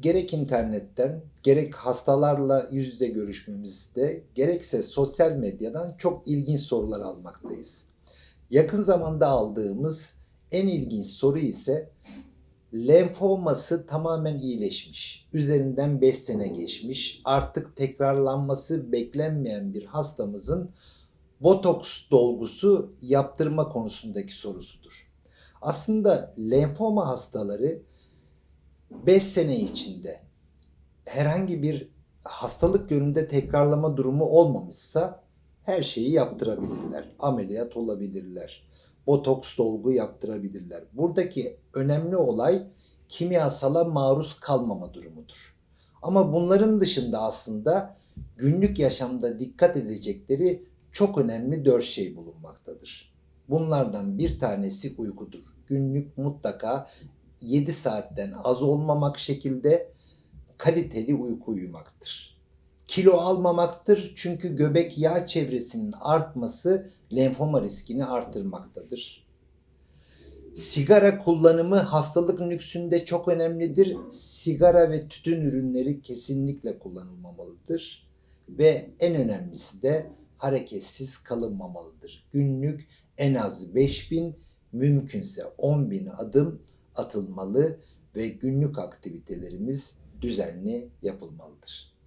gerek internetten, gerek hastalarla yüz yüze görüşmemizde, gerekse sosyal medyadan çok ilginç sorular almaktayız. Yakın zamanda aldığımız en ilginç soru ise lenfoması tamamen iyileşmiş. Üzerinden 5 sene geçmiş. Artık tekrarlanması beklenmeyen bir hastamızın botoks dolgusu yaptırma konusundaki sorusudur. Aslında lenfoma hastaları 5 sene içinde herhangi bir hastalık yönünde tekrarlama durumu olmamışsa her şeyi yaptırabilirler. Ameliyat olabilirler. Botoks dolgu yaptırabilirler. Buradaki önemli olay kimyasala maruz kalmama durumudur. Ama bunların dışında aslında günlük yaşamda dikkat edecekleri çok önemli dört şey bulunmaktadır. Bunlardan bir tanesi uykudur. Günlük mutlaka 7 saatten az olmamak şekilde kaliteli uyku uyumaktır. Kilo almamaktır çünkü göbek yağ çevresinin artması lenfoma riskini artırmaktadır. Sigara kullanımı hastalık nüksünde çok önemlidir. Sigara ve tütün ürünleri kesinlikle kullanılmamalıdır. Ve en önemlisi de hareketsiz kalınmamalıdır. Günlük en az 5000 mümkünse 10.000 adım atılmalı ve günlük aktivitelerimiz düzenli yapılmalıdır.